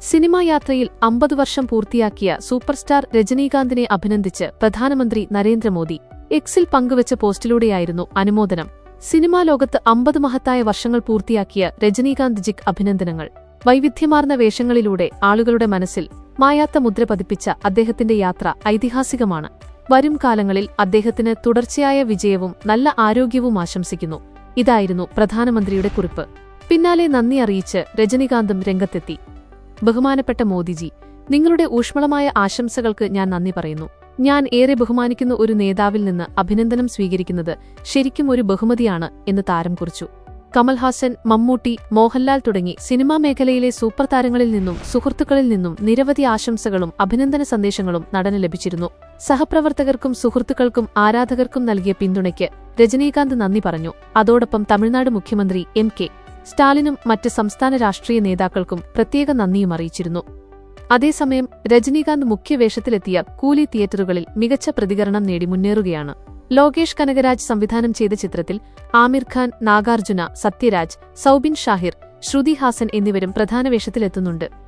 Cinema യാത്രയിൽ അമ്പത് വർഷം പൂർത്തിയാക്കിയ സൂപ്പർസ്റ്റാർ രജനീകാന്തിനെ അഭിനന്ദിച്ച് പ്രധാനമന്ത്രി നരേന്ദ്രമോദി എക്സിൽ പങ്കുവച്ച പോസ്റ്റിലൂടെയായിരുന്നു അനുമോദനം. സിനിമാ ലോകത്ത് അമ്പത് മഹത്തായ വർഷങ്ങൾ പൂർത്തിയാക്കിയ രജനീകാന്ത് ജിക്ക് അഭിനന്ദനങ്ങൾ. വൈവിധ്യമാർന്ന വേഷങ്ങളിലൂടെ ആളുകളുടെ മനസ്സിൽ മായാത്ത മുദ്ര പതിപ്പിച്ച അദ്ദേഹത്തിന്റെ യാത്ര ഐതിഹാസികമാണ്. വരും കാലങ്ങളിൽ അദ്ദേഹത്തിന് തുടർച്ചയായ വിജയവും നല്ല ആരോഗ്യവും ആശംസിക്കുന്നു. ഇതായിരുന്നു പ്രധാനമന്ത്രിയുടെ കുറിപ്പ്. പിന്നാലെ നന്ദി അറിയിച്ച് രജനീകാന്തും രംഗത്തെത്തി. ബഹുമാനപ്പെട്ട മോദിജി നിങ്ങളുടെ ഊഷ്മളമായ ആശംസകൾക്ക് ഞാൻ നന്ദി പറയുന്നു. ഞാൻ ഏറെ ബഹുമാനിക്കുന്ന ഒരു നേതാവിൽ നിന്ന് അഭിനന്ദനം സ്വീകരിക്കുന്നത് ശരിക്കും ഒരു ബഹുമതിയാണ് എന്ന് താരം കുറിച്ചു. കമൽഹാസൻ മമ്മൂട്ടി മോഹൻലാൽ തുടങ്ങി സിനിമാ മേഖലയിലെ സൂപ്പർ താരങ്ങളിൽ നിന്നും സുഹൃത്തുക്കളിൽ നിന്നും നിരവധി ആശംസകളും അഭിനന്ദന സന്ദേശങ്ങളും നടന് ലഭിച്ചിരുന്നു. സഹപ്രവർത്തകർക്കും സുഹൃത്തുക്കൾക്കും ആരാധകർക്കും നൽകിയ പിന്തുണയ്ക്ക് രജനീകാന്ത് നന്ദി പറഞ്ഞു. അതോടൊപ്പം തമിഴ്നാട് മുഖ്യമന്ത്രി എം കെ സ്റ്റാലിനും മറ്റ് സംസ്ഥാന രാഷ്ട്രീയ നേതാക്കൾക്കും പ്രത്യേക നന്ദിയും അറിയിച്ചിരുന്നു. അതേസമയം രജനീകാന്ത് മുഖ്യവേഷത്തിലെത്തിയ കൂലി തിയേറ്ററുകളിൽ മികച്ച പ്രതികരണം നേടി മുന്നേറുകയാണ്. ലോകേഷ് കനകരാജ് സംവിധാനം ചെയ്ത ചിത്രത്തിൽ ആമിർ ഖാൻ നാഗാർജുന സത്യരാജ് സൌബിൻ ഷാഹിർ ശ്രുതി ഹാസൻ എന്നിവരും പ്രധാന വേഷത്തിലെത്തുന്നുണ്ട്.